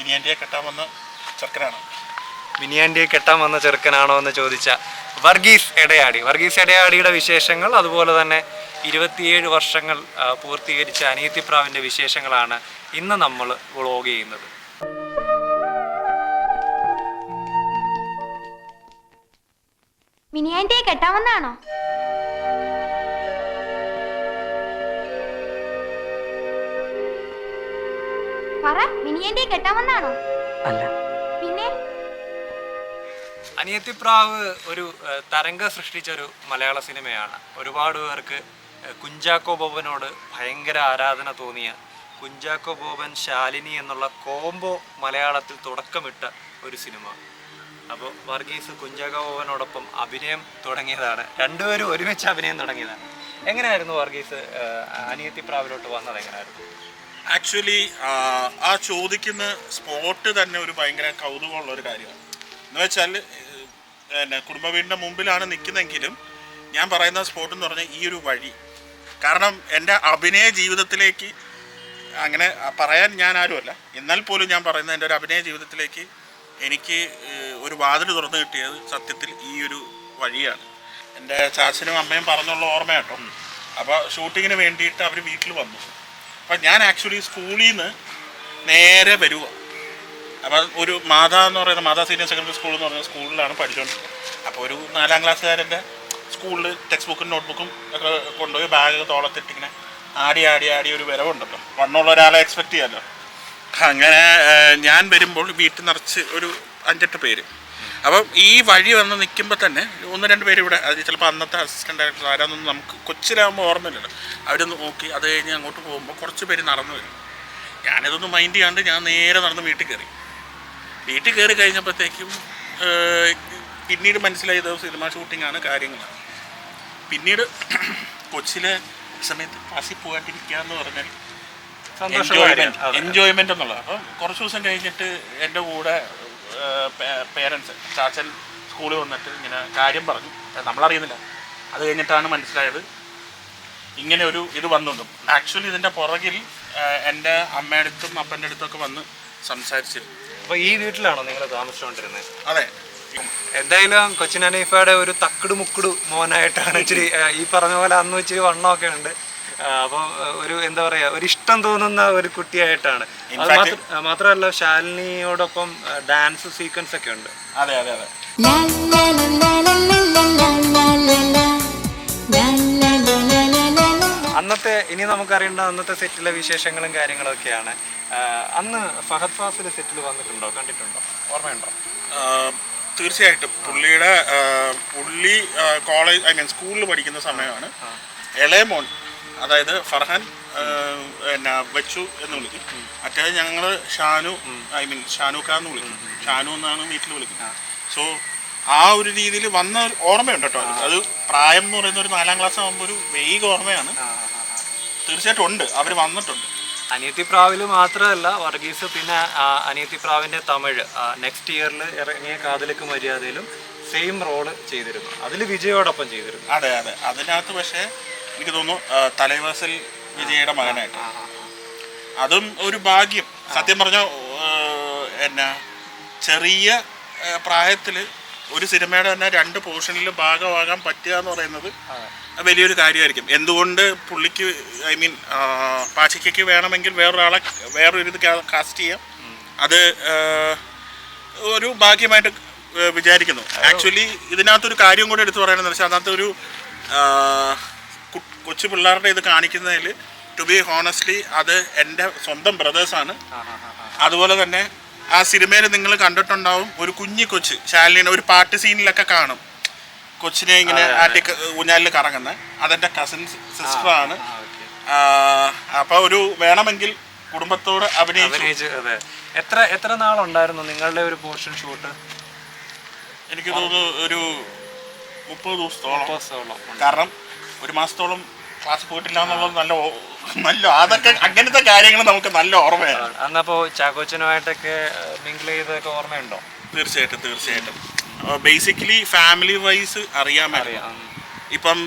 മിനിയാന്റിയെ കെട്ടാൻ വന്ന ചെറുക്കനാണ്? മിനിയാൻഡിയെ കെട്ടാൻ വന്ന ചെറുക്കനാണോ എന്ന് ചോദിച്ച വർഗീസ് എടയാടി. വർഗീസ് എടയാടിയുടെ വിശേഷങ്ങൾ അതുപോലെ തന്നെ ഇരുപത്തിയേഴ് വർഷങ്ങൾ പൂർത്തീകരിച്ച അനിയത്തിപ്രാവിന്റെ വിശേഷങ്ങളാണ് ഇന്ന് നമ്മൾ വ്ളോഗ് ചെയ്യുന്നത്. മിനിയാന്റിയെ കെട്ടാമെന്നാണോ പറ മിനിയന്റെ കെട്ടാമെന്നാണോ? അല്ല. പിന്നെ? അനിയത്തിപ്രാവ് ഒരു തരംഗ സൃഷ്ടിച്ച ഒരു മലയാള സിനിമയാണ്. ഒരുപാട് പേർക്ക് കുഞ്ചാക്കോ ബോബനോട് ഭയങ്കര ആരാധന തോന്നിയ കുഞ്ചാക്കോ ബോബൻ ശാലിനി എന്നുള്ള കോംബോ മലയാളത്തിൽ തുടക്കമിട്ട ഒരു സിനിമ. അപ്പോൾ വർഗീസ് കുഞ്ചാക്കോ ബോബനോടൊപ്പം അഭിനയം തുടങ്ങിയതാണ്. രണ്ടുപേരും ഒരുമിച്ച് അഭിനയം തുടങ്ങിയതാണ്. എങ്ങനെയായിരുന്നു വർഗീസ് അനിയത്തി അനിയത്തിപ്രാവിലോട്ട് വന്നത്? എങ്ങനെയായിരുന്നു? ആക്ച്വലി ആ ചോദിക്കുന്ന സ്പോട്ട് തന്നെ ഒരു ഭയങ്കര കൗതുകമുള്ള ഒരു കാര്യമാണ്. എന്ന് വെച്ചാൽ പിന്നെ കുടുംബ വീടിന്റെ മുമ്പിലാണ് നിൽക്കുന്നതെങ്കിലും ഞാൻ പറയുന്ന സ്പോട്ട് എന്ന് പറഞ്ഞാൽ ഈ ഒരു വഴി. കാരണം എന്റെ അഭിനയ ജീവിതത്തിലേക്ക് അങ്ങനെ പറയാൻ ഞാൻ ആരുമല്ല. എന്നാൽ പോലും ഞാൻ പറയുന്നത് എന്റെ ഒരു അഭിനയ ജീവിതത്തിലേക്ക് എനിക്ക് ഒരു വാതിൽ തുറന്നു കിട്ടിയത് സത്യത്തിൽ ഈ ഒരു വഴിയാണ്. എന്റെ ചാച്ചനും അമ്മയും പറഞ്ഞുള്ള ഓർമ്മ കേട്ടോ അപ്പോൾ ഷൂട്ടിങ്ങിന് വേണ്ടിയിട്ട് അവർ വീട്ടിൽ വന്നു. അപ്പം ഞാൻ ആക്ച്വലി സ്കൂളിൽ നിന്ന് നേരെ വരുക അപ്പം ഒരു മാതാ എന്ന് പറയുന്ന മാതാ സീനിയർ സെക്കൻഡറി സ്കൂൾ എന്ന് പറയുന്ന സ്കൂളിലാണ് പഠിച്ചുകൊണ്ടിരുന്നത് അപ്പോൾ ഒരു നാലാം ക്ലാസ്സുകാരന്റെ സ്കൂളിൽ ടെക്സ്റ്റ് ബുക്കും നോട്ട്ബുക്കും ഒക്കെ കൊണ്ടുപോയി ബാഗ് തോളത്തിട്ടിങ്ങനെ ആടി ആടി ആടി ഒരു വരവുണ്ടല്ലോ വണ്ണുള്ള ഒരാളെ എക്സ്പെക്റ്റ് ചെയ്യാമല്ലോ അങ്ങനെ ഞാൻ വരുമ്പോൾ വീട്ടിൽ നിറച്ച് ഒരു അഞ്ചെട്ട് പേര്. അപ്പം ഈ വഴി വന്ന് നിൽക്കുമ്പോൾ തന്നെ ഒന്ന് രണ്ട് പേര് ഇവിടെ അത് ചിലപ്പോൾ അന്നത്തെ അസിസ്റ്റന്റ് ഡയറക്ടർ ആരാന്നൊന്നും നമുക്ക് കൊച്ചിലാകുമ്പോൾ ഓർമ്മയില്ലല്ലോ. അവരൊന്ന് നോക്കി അത് കഴിഞ്ഞ് അങ്ങോട്ട് പോകുമ്പോൾ കുറച്ച് പേര് നടന്നു വരും. ഞാനിതൊന്നും മൈൻഡ് ചെയ്യാണ്ട് ഞാൻ നേരെ നടന്ന് വീട്ടിൽ കയറി. വീട്ടിൽ കയറി കഴിഞ്ഞപ്പോഴത്തേക്കും പിന്നീട് മനസ്സിലായത് സിനിമ ഷൂട്ടിങ്ങാണ് കാര്യങ്ങൾ പിന്നീട് കൊച്ചിലെ സമയത്ത് ക്ലാസ്സിൽ പോകാണ്ടിരിക്കുക എന്ന് പറഞ്ഞാൽ എൻജോയ്മെന്റ് അതെ. എൻജോയ്മെന്റ് എന്നുള്ളത് അപ്പം കുറച്ച് ദിവസം കഴിഞ്ഞിട്ട് എന്റെ കൂടെ പേരൻസ് ചാച്ചൻ സ്കൂളിൽ വന്നിട്ട് ഇങ്ങനെ കാര്യം പറഞ്ഞു. നമ്മളറിയുന്നില്ല. അത് കഴിഞ്ഞിട്ടാണ് മനസ്സിലായത്. ഇങ്ങനെ ഒരു ഇത് വന്നുണ്ട് ആക്ച്വലി ഇതിന്റെ പുറകിൽ എന്റെ അമ്മയുടെ അടുത്തും അപ്പന്റെ അടുത്തൊക്കെ വന്ന് സംസാരിച്ചിരുന്നു. അപ്പോൾ ഈ വീട്ടിലാണോ നിങ്ങൾ താമസിച്ചുകൊണ്ടിരുന്നത്? അതെ. എന്തായാലും കൊച്ചിൻ അനീഫയുടെ ഒരു തക്കിട് മുക്കിട് മോനായിട്ടാണ് ഇച്ചിരി ഈ പറഞ്ഞ പോലെ അന്ന് ഇച്ചിരി വണ്ണമൊക്കെ ഉണ്ട്. അപ്പോൾ ഒരു എന്താ പറയുക ഒരു ഇഷ്ടം തോന്നുന്ന ഒരു കുട്ടിയായിട്ടാണ്. മാത്രമല്ല ശാലിനിയോടൊപ്പം ഡാൻസ് സീക്വൻസ് ഒക്കെ ഉണ്ട്. അതെ അതെ അതെ. അന്നത്തെ ഇനി നമുക്കറിയേണ്ട അന്നത്തെ സെറ്റിലെ വിശേഷങ്ങളും കാര്യങ്ങളൊക്കെയാണ് അന്ന് ഫഹദ് ഫാസിൽ സെറ്റിൽ വന്നിട്ടുണ്ടോ? കണ്ടിട്ടുണ്ടോ? ഓർമ്മയുണ്ടോ? തീർച്ചയായിട്ടും. പുള്ളിയുടെ പുള്ളി കോളേജ് ഐ മീൻ സ്കൂളിൽ പഠിക്കുന്ന സമയമാണ്. ഇളയമോൻ അതായത് ഫർഹാൻ എന്നാ വെച്ചു എന്ന് വിളിക്കും. മറ്റേ ഞങ്ങൾ ഷാനു ഐ മീൻ ഷാനുക്ക എന്ന് വിളിക്കും. ഷാനു എന്നാണ് വീട്ടിൽ വിളിക്കുന്നത്. സോ ആ ഒരു രീതിയിൽ വന്ന ഒരു ഓർമ്മയുണ്ട് കേട്ടോ അത്. പ്രായം എന്ന് പറയുന്ന ഒരു നാലാം ക്ലാസ് ആകുമ്പോൾ ഒരു വെയ്ഗ് ഓർമ്മയാണ്. തീർച്ചയായിട്ടും ഉണ്ട്. അവർ വന്നിട്ടുണ്ട്. അനിയത്തി പ്രാവിൽ മാത്രമല്ല വർഗീസ് പിന്നെ അനിയത്തി പ്രാവിന്റെ തമിഴ് നെക്സ്റ്റ് ഇയറിൽ ഇറങ്ങിയ കാതലിക്ക് മര്യാദയിലും സെയിം റോൾ ചെയ്തിരുന്നു. അതിൽ വിജയോടൊപ്പം ചെയ്തിരുന്നു. അതെ അതെ. അതിനകത്ത് പക്ഷേ എനിക്ക് തോന്നുന്നു തലേവാസൽ വിജയുടെ മകനായിട്ട്. അതും ഒരു ഭാഗ്യം. സത്യം പറഞ്ഞ എന്നാ ചെറിയ പ്രായത്തിൽ ഒരു സിനിമയുടെ തന്നെ രണ്ട് പോർഷനിൽ ഭാഗമാകാൻ പറ്റുക എന്ന് പറയുന്നത് വലിയൊരു കാര്യമായിരിക്കും. എന്തുകൊണ്ട് പുള്ളിക്ക് ഐ മീൻ പാച്ചിക്കയ്ക്ക് വേണമെങ്കിൽ വേറൊരാളെ വേറൊരു ഇത് കാസ്റ്റ് ചെയ്യാം? അത് ഒരു ഭാഗ്യമായിട്ട് വിചാരിക്കുന്നു. ആക്ച്വലി ഇതിനകത്തൊരു കാര്യം കൂടെ എടുത്തു പറയണമെന്ന് വെച്ചാൽ അതിനകത്ത് ഒരു ആ, കു- കൊച്ചു പിള്ളേരുടെ ഇത് കാണിക്കുന്നതിൽ ടു ബി ഹോണസ്റ്റ്ലി അത് എന്റെ സ്വന്തം ബ്രദേഴ്സാണ് അതുപോലെ തന്നെ ആ സിനിമയിൽ നിങ്ങൾ കണ്ടിട്ടുണ്ടാവും ഒരു കുഞ്ഞി കൊച്ച് ശാലിനെ ഒരു പാട്ട് സീനിലൊക്കെ കാണും. കൊച്ചിനെ ഇങ്ങനെ ആട്ടി ഊഞ്ഞാലിൽ കറങ്ങുന്നത് അതെന്റെ കസിൻ സിസ്റ്ററാണ് അപ്പോൾ ഒരു വേണമെങ്കിൽ കുടുംബത്തോട് അഭിനയിച്ചു. അതെ. എത്ര എത്ര നാളുണ്ടായിരുന്നു നിങ്ങളുടെ ഒരു പോർഷൻ ഷൂട്ട് എനിക്ക് തോന്നുന്നു ഒരു മുപ്പത് ദിവസത്തോളം. കാരണം ഒരു മാസത്തോളം ക്ലാസ് പോയിട്ടില്ല എന്നുള്ളത് നല്ല നല്ല അതൊക്കെ അങ്ങനത്തെ കാര്യങ്ങൾ നമുക്ക് നല്ല ഓർമ്മയാണ്. അന്നപ്പോ ചാക്കോച്ചനുമായിട്ടൊക്കെ മിങ്കിൾ ചെയ്തൊക്കെ ഓർമ്മയുണ്ടോ? തീർച്ചയായിട്ടും തീർച്ചയായിട്ടും. ബേസിക്കലി ഫാമിലി വൈസ് അറിയാൻ അറിയാം. ഇപ്പം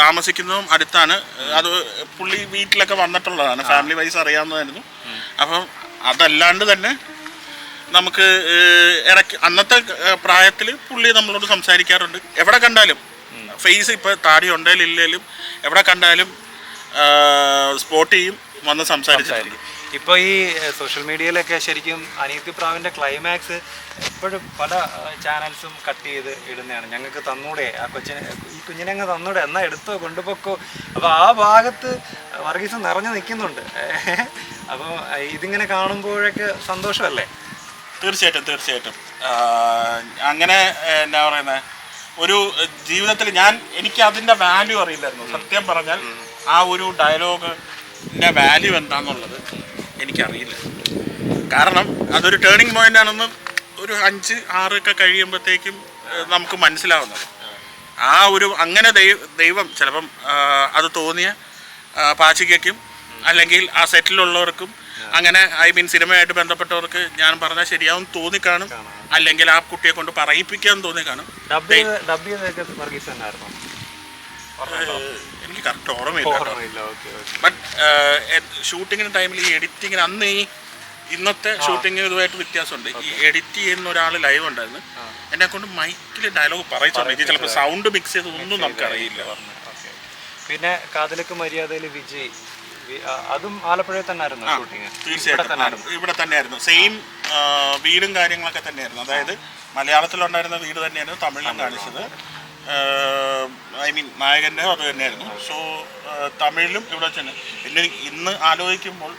താമസിക്കുന്നതും അടുത്താണ്. അത് പുള്ളി വീട്ടിലൊക്കെ വന്നിട്ടുള്ളതാണ്. ഫാമിലി വൈസ് അറിയാവുന്നതായിരുന്നു. അപ്പം അതല്ലാണ്ട് തന്നെ നമുക്ക് ഇടയ്ക്ക് അന്നത്തെ പ്രായത്തിൽ പുള്ളി നമ്മളോട് സംസാരിക്കാറുണ്ട്. എവിടെ കണ്ടാലും. ഫേസ് ഇപ്പോൾ താടി ഉണ്ടെങ്കിലും ഇല്ലെങ്കിലും എവിടെ കണ്ടാലും സ്പോട്ട് ചെയ്യും വന്ന് സംസാരിച്ചിട്ടുണ്ട് ഇപ്പോൾ ഈ സോഷ്യൽ മീഡിയയിലൊക്കെ ശരിക്കും അനിയത്തി പ്രാവിന്റെ ക്ലൈമാക്സ് എപ്പോഴും പല ചാനൽസും കട്ട് ചെയ്ത് ഇടുന്നതാണ്. ഞങ്ങൾക്ക് തന്നൂടെ ആ കൊച്ചിനെ ഈ കുഞ്ഞിനെ അങ്ങ് തന്നൂടെ എന്നാൽ എടുത്തോ കൊണ്ടുപോക്കോ. അപ്പോൾ ആ ഭാഗത്ത് വർഗീസ് നിറഞ്ഞു നിൽക്കുന്നുണ്ട്. അപ്പോൾ ഇതിങ്ങനെ കാണുമ്പോഴൊക്കെ സന്തോഷമല്ലേ? തീർച്ചയായിട്ടും തീർച്ചയായിട്ടും. അങ്ങനെ എന്താ എന്നാ പറയുന്നത് ഒരു ജീവിതത്തിൽ ഞാൻ എനിക്ക് അതിന്റെ വാല്യൂ അറിയില്ലായിരുന്നു. സത്യം പറഞ്ഞാൽ ആ ഒരു ഡയലോഗിന്റെ വാല്യൂ എന്താണെന്നുള്ളത് എനിക്കറിയില്ല. കാരണം അതൊരു ടേണിംഗ് പോയിന്റ് ആണെന്ന് ഒരു അഞ്ച് ആറൊക്കെ കഴിയുമ്പോഴത്തേക്കും നമുക്ക് മനസ്സിലാവുന്നത്. ആ ഒരു അങ്ങനെ ദൈവം ചിലപ്പം അത് തോന്നിയ ആഹ്, അല്ലെങ്കിൽ ആ സെറ്റിലുള്ളവർക്കും അങ്ങനെ ഐ മീൻ സിനിമയായിട്ട് ബന്ധപ്പെട്ടവർക്ക് ഞാൻ പറഞ്ഞാൽ ശരിയാവും തോന്നിക്കാണും. അല്ലെങ്കിൽ ആ കുട്ടിയെ കൊണ്ട് പറയിപ്പിക്കാൻ തോന്നിക്കാണും. എനിക്ക് കറക്റ്റ് ഓർമ്മയില്ല ബട്ട് ഷൂട്ടിങ്ങിന് ടൈമിൽ ഈ എഡിറ്റിങ്ങിന് അന്ന് ഈ ഇന്നത്തെ ഷൂട്ടിങ് ഇതുമായിട്ട് വ്യത്യാസമുണ്ട്. ഈ എഡിറ്റ് ചെയ്യുന്ന ഒരാൾ ലൈവ് ഉണ്ടായിരുന്നു. എന്നെ കൊണ്ട് മൈക്കിൽ ഡയലോഗ് പറയിച്ചുണ്ട് ചിലപ്പോൾ സൗണ്ട് മിക്സ് ചെയ്ത് ഒന്നും നമുക്കറിയില്ല. പറഞ്ഞു പിന്നെ കാതലക്ക് മര്യാദയിൽ വിജയ്. അതും ആലപ്പുഴയിൽ തന്നെ ആയിരുന്നു തീർച്ചയായിട്ടും. ഇവിടെ തന്നെയായിരുന്നു. സെയിം വീടും കാര്യങ്ങളൊക്കെ തന്നെയായിരുന്നു. അതായത് മലയാളത്തിലുണ്ടായിരുന്ന വീട് തന്നെയായിരുന്നു തമിഴിലും കാണിച്ചത്. ഐ മീൻ നായകന്റെ അത് തന്നെയായിരുന്നു. സോ തമിഴിലും ഇവിടെ തന്നെ പിന്നെ ഇന്ന് ആലോചിക്കുമ്പോൾ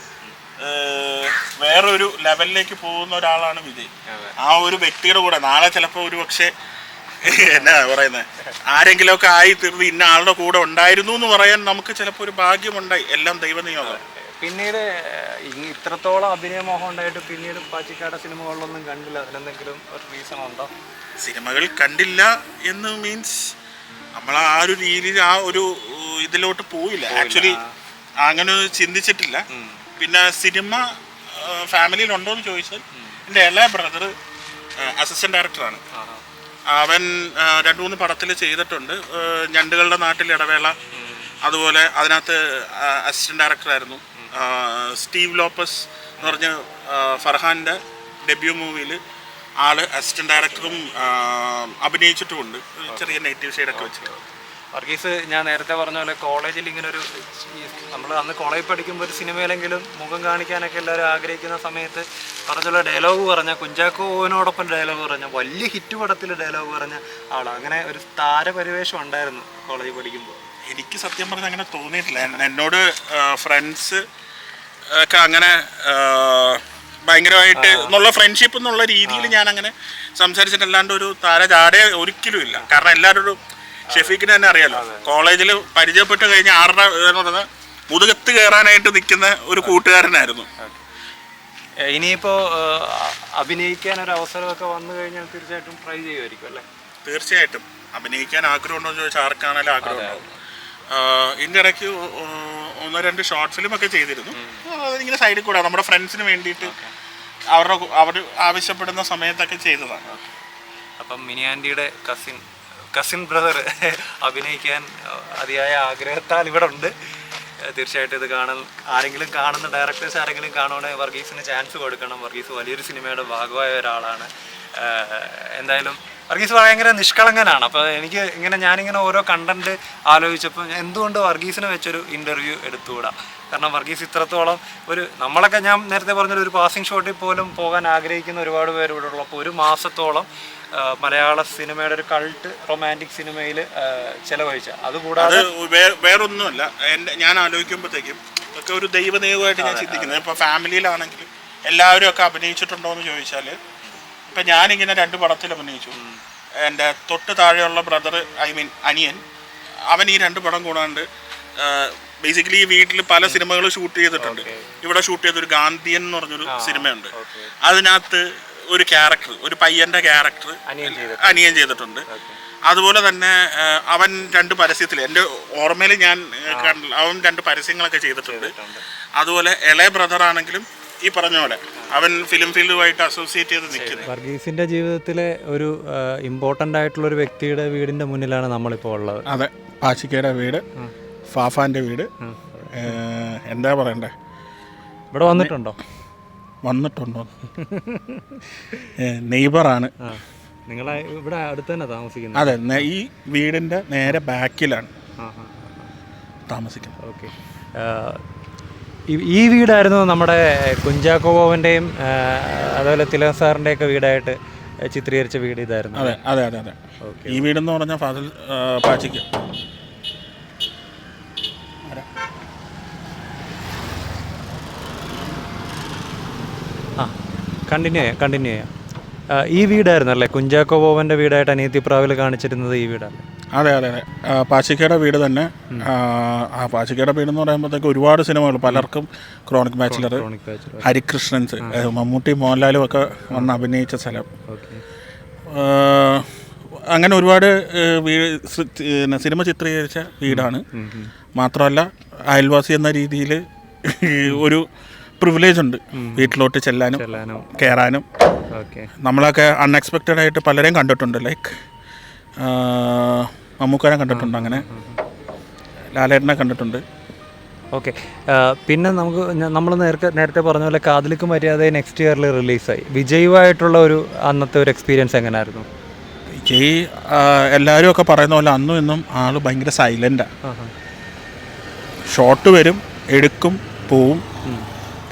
വേറൊരു ലെവലിലേക്ക് പോകുന്ന ഒരാളാണ് വിജയ്. ആ ഒരു വ്യക്തിയുടെ കൂടെ നാളെ ചിലപ്പോൾ ഒരു പക്ഷേ എന്നാ പറയുന്നത് ആരെങ്കിലും ഒക്കെ ആയി തീർന്ന് ഇന്ന ആളുടെ കൂടെ ഉണ്ടായിരുന്നു എന്ന് പറയാൻ നമുക്ക് ചിലപ്പോൾ ഒരു ഭാഗ്യമുണ്ടായി. എല്ലാം ദൈവനിയോഗം. പിന്നീട് ഇത്രത്തോളം അഭിനയമോഹം ഉണ്ടായിട്ട് പിന്നീട് പാച്ചിക്കാട സിനിമകളിലൊന്നും കണ്ടില്ല. അതിനെന്തെങ്കിലും ഒരു റീസൺ ഉണ്ടോ? സിനിമകൾ കണ്ടില്ല എന്ന് മീൻസ് നമ്മൾ ആ ഒരു രീതിയിൽ ആ ഒരു ഇതിലോട്ട് പോയില്ല. ആക്ച്വലി അങ്ങനെ ചിന്തിച്ചിട്ടില്ല. പിന്നെ സിനിമ ഫാമിലിയിൽ ഉണ്ടോ എന്ന് ചോദിച്ചാൽ എന്റെ ഇളയ ബ്രദർ അസിസ്റ്റന്റ് ഡയറക്ടറാണ് അവൻ രണ്ടു മൂന്ന് പടത്തിൽ ചെയ്തിട്ടുണ്ട്. ഞണ്ടുകളുടെ നാട്ടിൽ ഇടവേള. അതുപോലെ അതിനകത്ത് അസിസ്റ്റന്റ് ഡയറക്ടറായിരുന്നു സ്റ്റീവ് ലോപ്പസ് എന്ന് പറഞ്ഞ ഫർഹാന്റെ ഡെബ്യൂ മൂവിയിൽ ആൾ അസിസ്റ്റന്റ് ഡയറക്ടറും അഭിനയിച്ചിട്ടുമുണ്ട്. ചെറിയ നെഗറ്റീവ് ഷെയ്ഡൊക്കെ വെച്ചിട്ട്. വർഗീസ് ഞാൻ നേരത്തെ പറഞ്ഞ പോലെ കോളേജിൽ ഇങ്ങനെ ഒരു നമ്മൾ അന്ന് കോളേജിൽ പഠിക്കുമ്പോൾ ഒരു സിനിമയിലെങ്കിലും മുഖം കാണിക്കാനൊക്കെ എല്ലാവരും ആഗ്രഹിക്കുന്ന സമയത്ത് പറഞ്ഞുള്ള ഡയലോഗ് പറഞ്ഞ കുഞ്ചാക്കോ ഓവനോടൊപ്പം ഡയലോഗ് പറഞ്ഞ വലിയ ഹിറ്റ് പടത്തിൽ ഡയലോഗ് പറഞ്ഞ ആളാണ് അങ്ങനെ ഒരു താരപരിവേഷം ഉണ്ടായിരുന്നു കോളേജിൽ പഠിക്കുമ്പോൾ എനിക്ക് സത്യം പറഞ്ഞാൽ അങ്ങനെ തോന്നിയിട്ടില്ല. എന്നോട് ഫ്രണ്ട്സ് ഒക്കെ അങ്ങനെ ഭയങ്കരമായിട്ട് എന്നുള്ള ഫ്രണ്ട്ഷിപ്പ് എന്നുള്ള രീതിയിൽ ഞാൻ അങ്ങനെ സംസാരിച്ചിട്ടല്ലാണ്ട് ഒരു താര ചാടേ ഒരിക്കലും ഇല്ല. കാരണം എല്ലാവരോടും ഷെഫീഖിന് തന്നെ അറിയാലോ. കോളേജിൽ പരിചയപ്പെട്ട് കഴിഞ്ഞ ആരുടെ എന്ന് പറയുന്നത് മുതുകത്ത് കയറാനായിട്ട് നിൽക്കുന്ന ഒരു കൂട്ടുകാരനായിരുന്നു. ഇനിയിപ്പോ അഭിനയിക്കാൻ ഒരു അവസരമൊക്കെ വന്നു കഴിഞ്ഞാൽ തീർച്ചയായിട്ടും ട്രൈ ചെയ്യുമായിരിക്കും അല്ലേ? തീർച്ചയായിട്ടും. അഭിനയിക്കാൻ ആഗ്രഹമുണ്ടോ എന്ന് ചോദിച്ചാൽ ആർക്കാണെങ്കിലും ആഗ്രഹമുണ്ടാവും ഇതിന്റെ ഇടയ്ക്ക് ഒന്ന് രണ്ട് ഷോർട്ട് ഫിലിം ഒക്കെ ചെയ്തിരുന്നു. അതിങ്ങനെ സൈഡിൽ കൂടെ നമ്മുടെ ഫ്രണ്ട്സിന് വേണ്ടിയിട്ട് അവരുടെ അവർ ആവശ്യപ്പെടുന്ന സമയത്തൊക്കെ ചെയ്തതാണ്. അപ്പം മിനി ആന്റിയുടെ കസിൻ കസിൻ ബ്രദർ അഭിനയിക്കാൻ അതിയായ ആഗ്രഹത്താൽ ഇവിടെ ഉണ്ട്. തീർച്ചയായിട്ടും ഇത് കാണാൻ ആരെങ്കിലും കാണുന്ന ഡയറക്ടേഴ്സ് ആരെങ്കിലും കാണുവാണെങ്കിൽ വർഗീസിന് ചാൻസ് കൊടുക്കണം. വർഗീസ് വലിയൊരു സിനിമയുടെ ഭാഗമായ ഒരാളാണ്. എന്തായാലും വർഗീസ് ഭയങ്കര നിഷ്കളങ്കനാണ്. അപ്പോൾ എനിക്ക് ഇങ്ങനെ ഞാനിങ്ങനെ ഓരോ കണ്ടന്റ് ആലോചിച്ചപ്പോൾ എന്തുകൊണ്ട് വർഗീസിനെ വെച്ചൊരു ഇന്റർവ്യൂ എടുത്തുകൂടാ? കാരണം വർഗീസ് ഇത്രത്തോളം ഒരു നമ്മളൊക്കെ ഞാൻ നേരത്തെ പറഞ്ഞൊരു പാസിംഗ് ഷോട്ടിൽ പോലും പോകാൻ ആഗ്രഹിക്കുന്ന ഒരുപാട് പേര് ഇവിടെ ഉള്ളപ്പോൾ ഒരു മാസത്തോളം മലയാള സിനിമയുടെ ഒരു കൾട്ട് റൊമാന്റിക് സിനിമയിൽ ചെലവഴിച്ച. അത് അതുകൂടാതെ വേറൊന്നുമല്ല. എന്റെ ഞാൻ ആലോചിക്കുമ്പോഴത്തേക്കും ഒക്കെ ഒരു ദൈവദൈവമായിട്ട് ഞാൻ ചിന്തിക്കുന്നത്. ഇപ്പോൾ ഫാമിലിയിലാണെങ്കിലും എല്ലാവരും ഒക്കെ അഭിനയിച്ചിട്ടുണ്ടോ എന്ന് ചോദിച്ചാൽ ഇപ്പം ഞാനിങ്ങനെ രണ്ട് പടത്തിൽ അഭിനയിച്ചു. എന്റെ തൊട്ട് താഴെയുള്ള ബ്രദർ ഐ മീൻ അനിയൻ അവൻ ഈ രണ്ട് പടം കൂടാണ്ട് ബേസിക്കലി ഈ വീട്ടിൽ പല സിനിമകൾ ഷൂട്ട് ചെയ്തിട്ടുണ്ട്. ഇവിടെ ഷൂട്ട് ചെയ്തൊരു ഗാന്ധിയൻ എന്ന് പറഞ്ഞൊരു സിനിമയുണ്ട്. അതിനകത്ത് ഒരു ക്യാരക്ടർ ഒരു പയ്യന്റെ ക്യാരക്ടർ അനിയൻ ചെയ്തിട്ടുണ്ട്. അതുപോലെ തന്നെ അവൻ രണ്ട് പരസ്യത്തിൽ എന്റെ ഓർമ്മയിൽ ഞാൻ അവൻ രണ്ട് പരസ്യങ്ങളൊക്കെ ചെയ്തിട്ടുണ്ട്. അതുപോലെ ഇളയ ബ്രദർ ആണെങ്കിലും ഈ പറഞ്ഞ പോലെ അവൻ ഫിലിം ഫീൽഡുമായിട്ട് അസോസിയേറ്റ് ചെയ്ത് നിൽക്കുന്നത് വർഗീസിന്റെ ജീവിതത്തിലെ ഒരു ഇമ്പോർട്ടന്റ് ആയിട്ടുള്ള ഒരു വ്യക്തിയുടെ വീടിന്റെ മുന്നിലാണ് നമ്മളിപ്പോൾ ഉള്ളത്. അതെ പാച്ചിക്കയുടെ വീട് ഫാഫാന്റെ വീട്. എന്താ പറയണ്ടേ? ഇവിടെ വന്നിട്ടുണ്ടോ? വന്നിട്ടുണ്ടോ? നെയ്ബറാണ്. നിങ്ങൾ ഇവിടെ അടുത്ത് തന്നെ താമസിക്കുന്നത്. അതെ ഈ വീടിന്റെ നേരെ ബാക്കിലാണ് താമസിക്കുന്നത്. ഓക്കെ. ഈ വീടായിരുന്നു നമ്മുടെ കുഞ്ചാക്കോ ബോവന്റെയും അതുപോലെ തിലകൻ സാറിന്റെയൊക്കെ വീടായിട്ട് ചിത്രീകരിച്ച വീട് ഇതായിരുന്നു അതെ അതെ അതെ അതെ. ഈ വീടെന്ന് പറഞ്ഞാൽ ഫാസിൽ പാച്ചിക്ക്. കണ്ടിന്യൂ ചെയ്യാം കണ്ടിന്യൂ ചെയ്യാം. ഈ വീടായിരുന്നു അല്ലേ? കുഞ്ചാക്കോ ബോബന്റെ വീടായിട്ട് അനിയത്തിപ്രാവിൽ കാണിച്ചിരുന്നത് ഈ വീടാണ് അതെ അതെ അതെ. പാശിക്കയുടെ പാച്ചിക്കയുടെ വീട് തന്നെ. ആ, പാശിക്കയുടെ പാച്ചിക്കയുടെ വീട് എന്ന് പറയുമ്പോഴത്തേക്ക് ഒരുപാട് സിനിമകൾ പലർക്കും ക്രോണിക് ബാച്ചിലർ ഹരികൃഷ്ണൻസ് മമ്മൂട്ടി മോഹൻലാലും ഒക്കെ വന്ന് അഭിനയിച്ച സ്ഥലം. അങ്ങനെ ഒരുപാട് സിനിമ ചിത്രീകരിച്ച വീടാണ്. മാത്രമല്ല അയൽവാസി എന്ന രീതിയിൽ ഒരു പ്രിവിലേജ് ഉണ്ട് വീട്ടിലോട്ട് ചെല്ലാനും കയറാനും നമ്മളൊക്കെ അൺഎക്സ്പെക്റ്റഡ് ആയിട്ട് പലരെയും കണ്ടിട്ടുണ്ട് ലൈക്ക് മമ്മൂക്കാരെ കണ്ടിട്ടുണ്ട് അങ്ങനെ. ലാലേട്ടനെ കണ്ടിട്ടുണ്ട്. ഓക്കെ. പിന്നെ നമുക്ക് നമ്മൾ നേരത്തെ നേരത്തെ പറഞ്ഞ പോലെ കാതലിക്ക് മര്യാദ നെക്സ്റ്റ് ഇയറിൽ റിലീസായി വിജയുമായിട്ടുള്ള ഒരു അന്നത്തെ ഒരു എക്സ്പീരിയൻസ് എങ്ങനെയായിരുന്നു വിജയ് എല്ലാവരും ഒക്കെ പറയുന്ന പോലെ അന്നും ഇന്നും ആൾ ഭയങ്കര സൈലന്റാണ് ഷോട്ട് വരും എടുക്കും പോവും.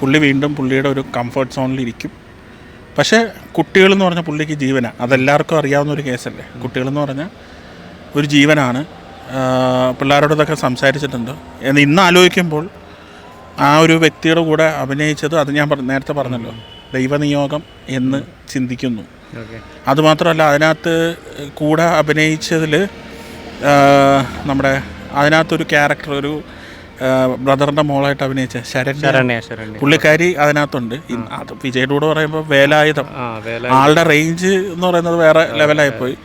പുള്ളി വീണ്ടും പുള്ളിയുടെ ഒരു കംഫർട്ട് സോണിലിരിക്കും പക്ഷേ കുട്ടികളെന്ന് പറഞ്ഞാൽ പുള്ളിക്ക് ജീവനാണ് അതെല്ലാവർക്കും അറിയാവുന്ന ഒരു കേസല്ലേ? കുട്ടികളെന്ന് പറഞ്ഞാൽ ഒരു ജീവനാണ്. പിള്ളേരോടൊക്കെ സംസാരിച്ചിട്ടുണ്ട്. എന്ന് ഇന്ന് ആലോചിക്കുമ്പോൾ ആ ഒരു വ്യക്തിയുടെ കൂടെ അഭിനയിച്ചത് അത് ഞാൻ നേരത്തെ പറഞ്ഞല്ലോ. ദൈവനിയോഗം എന്ന് ചിന്തിക്കുന്നു. അതുമാത്രമല്ല അതിനകത്ത് കൂടെ അഭിനയിച്ചതിൽ നമ്മുടെ അതിനകത്തൊരു ക്യാരക്ടർ ഒരു ബ്രദറിന്റെ മോളായിട്ട് അഭിനയിച്ച ശരണ്യ. പുള്ളിക്കാരി അതിനകത്തുണ്ട്. അത് വിജയുടെ കൂടെ പറയുമ്പോൾ വേലായുധം. ആളുടെ റേഞ്ച് എന്ന് പറയുന്നത് വേറെ ലെവലായി പോയി.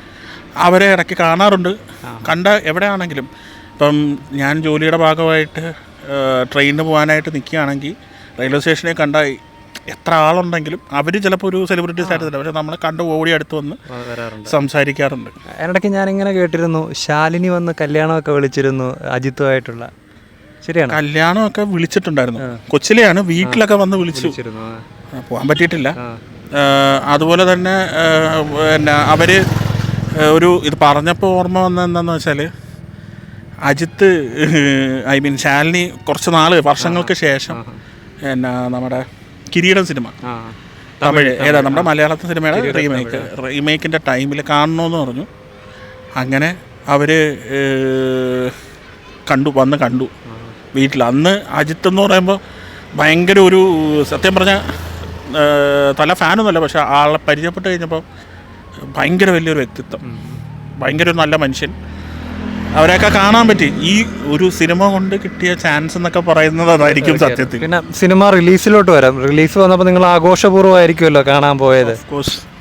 അവരെ ഇടയ്ക്ക് കാണാറുണ്ട്. കണ്ട എവിടെയാണെങ്കിലും. ഇപ്പം ഞാൻ ജോലിയുടെ ഭാഗമായിട്ട് ട്രെയിനിന് പോകാനായിട്ട് നിൽക്കുകയാണെങ്കിൽ റെയിൽവേ സ്റ്റേഷനിൽ കണ്ട എത്ര ആളുണ്ടെങ്കിലും അവർ ചിലപ്പോൾ ഒരു സെലിബ്രിറ്റീസ് സ്റ്റാറ്റസ് പക്ഷേ നമ്മളെ കണ്ട് ഓടി അടുത്ത് വന്ന് സംസാരിക്കാറുണ്ട്. അതിനിടയ്ക്ക് ഞാനിങ്ങനെ കേട്ടിരുന്നു. ശാലിനി വന്ന് കല്യാണമൊക്കെ വിളിച്ചിരുന്നു അജിത്തുമായിട്ടുള്ള. ശരിയാണ്. കല്യാണമൊക്കെ വിളിച്ചിട്ടുണ്ടായിരുന്നു. കൊച്ചിലെയാണ് വീട്ടിലൊക്കെ വന്ന് വിളിച്ചു. പോകാൻ പറ്റിയിട്ടില്ല. അതുപോലെ തന്നെ പിന്നെ അവർ ഒരു ഇത് പറഞ്ഞപ്പോൾ ഓർമ്മ വന്ന എന്താന്ന് വെച്ചാൽ അജിത്ത് ഐ മീൻ ശാലിനി കുറച്ച് നാൾ വർഷങ്ങൾക്ക് ശേഷം പിന്നെ നമ്മുടെ കിരീടം സിനിമ. തമിഴ് ഏതാ നമ്മുടെ മലയാളത്തെ സിനിമയുടെ റീമേക്ക് റീമേക്കിന്റെ ടൈമിൽ കാണണമെന്ന് പറഞ്ഞു. അങ്ങനെ അവർ കണ്ടു വന്ന് കണ്ടു. വീട്ടിൽ. അന്ന് അജിത്ത് എന്ന് പറയുമ്പോൾ ഭയങ്കര ഒരു സത്യം പറഞ്ഞാൽ തല ഫാനൊന്നുമല്ല പക്ഷെ ആളെ പരിചയപ്പെട്ട് കഴിഞ്ഞപ്പോൾ ഭയങ്കര വലിയൊരു വ്യക്തിത്വം. ഭയങ്കര ഒരു നല്ല മനുഷ്യൻ. അവരെയൊക്കെ കാണാൻ പറ്റി. ഈ ഒരു സിനിമ കൊണ്ട് കിട്ടിയ ചാൻസ് എന്നൊക്കെ പറയുന്നത് അതായിരിക്കും സത്യത്തിൽ. പിന്നെ സിനിമ റിലീസിലോട്ട് വരാം. റിലീസ് വന്നപ്പോൾ നിങ്ങൾ ആഘോഷപൂർവമായിരിക്കുമല്ലോ കാണാൻ പോയത്.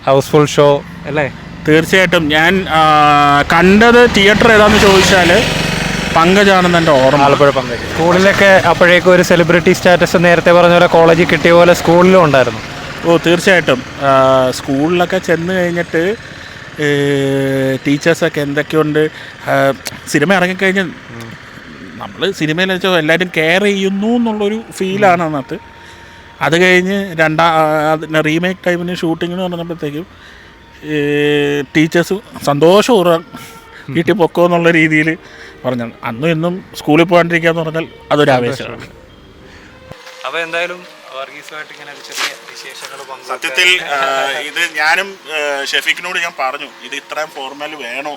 ഹൗസ്ഫുൾ ഷോ അല്ലേ? തീർച്ചയായിട്ടും. ഞാൻ കണ്ടത് തിയേറ്റർ ഏതാന്ന് ചോദിച്ചാൽ പങ്കജാണെന്ന് എന്റെ ഓർമ്മ. ആലപ്പുഴ പങ്കജ്. സ്കൂളിലൊക്കെ അപ്പോഴേക്കും ഒരു സെലിബ്രിറ്റി സ്റ്റാറ്റസ് നേരത്തെ പറഞ്ഞ പോലെ കോളേജിൽ കിട്ടിയ പോലെ സ്കൂളിലും ഉണ്ടായിരുന്നു. ഓ തീർച്ചയായിട്ടും. സ്കൂളിലൊക്കെ ചെന്ന് കഴിഞ്ഞിട്ട് ടീച്ചേഴ്സൊക്കെ എന്തൊക്കെയുണ്ട്? സിനിമ ഇറങ്ങിക്കഴിഞ്ഞ് നമ്മൾ സിനിമയിൽ വെച്ചാൽ എല്ലാവരും കെയർ ചെയ്യുന്നു എന്നുള്ളൊരു ഫീലാണ് അതിനകത്ത്. അത് കഴിഞ്ഞ് രണ്ടാം അതിന്റെ റീമേക്ക് ടൈമിന് ഷൂട്ടിങ്ങിന് പറഞ്ഞപ്പോഴത്തേക്കും ടീച്ചേഴ്സ് സന്തോഷപൂർവം വീട്ടിൽ പൊക്കോ എന്നുള്ള രീതിയിൽ പറഞ്ഞു അന്നും ഇന്നും സ്കൂളിൽ പോകാണ്ടിരിക്കുക എന്ന് പറഞ്ഞാൽ അതൊരു ആവേശമാണ്. അപ്പോൾ എന്തായാലും വർഗീസുമായിട്ട് ഇങ്ങനെ ഒരു ചെറിയ വിശേഷങ്ങൾ സത്യത്തിൽ ഇത് ഞാനും ഷെഫീഖിനോട് ഞാൻ പറഞ്ഞു ഇത് ഇത്രയും ഫോർമൽ വേണോ?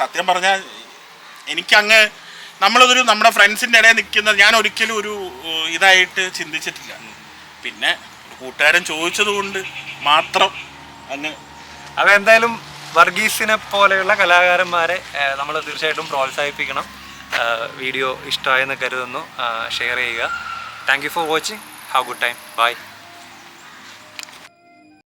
സത്യം പറഞ്ഞാൽ എനിക്കങ്ങ് നമ്മളതൊരു നമ്മുടെ ഫ്രണ്ട്സിന്റെ ഇടയിൽ നിൽക്കുന്ന ഞാൻ ഒരിക്കലും ഒരു ഇതായിട്ട് ചിന്തിച്ചിട്ടില്ല. പിന്നെ കൂട്ടുകാരൻ ചോദിച്ചതുകൊണ്ട് മാത്രം അങ്ങ് അപ്പോൾ എന്തായാലും വർഗീസിനെ പോലെയുള്ള കലാകാരന്മാരെ നമ്മൾ തീർച്ചയായിട്ടും പ്രോത്സാഹിപ്പിക്കണം. വീഡിയോ ഇഷ്ടമായെന്ന് കരുതുന്നു. ഷെയർ ചെയ്യുക. Thank you for watching have good time bye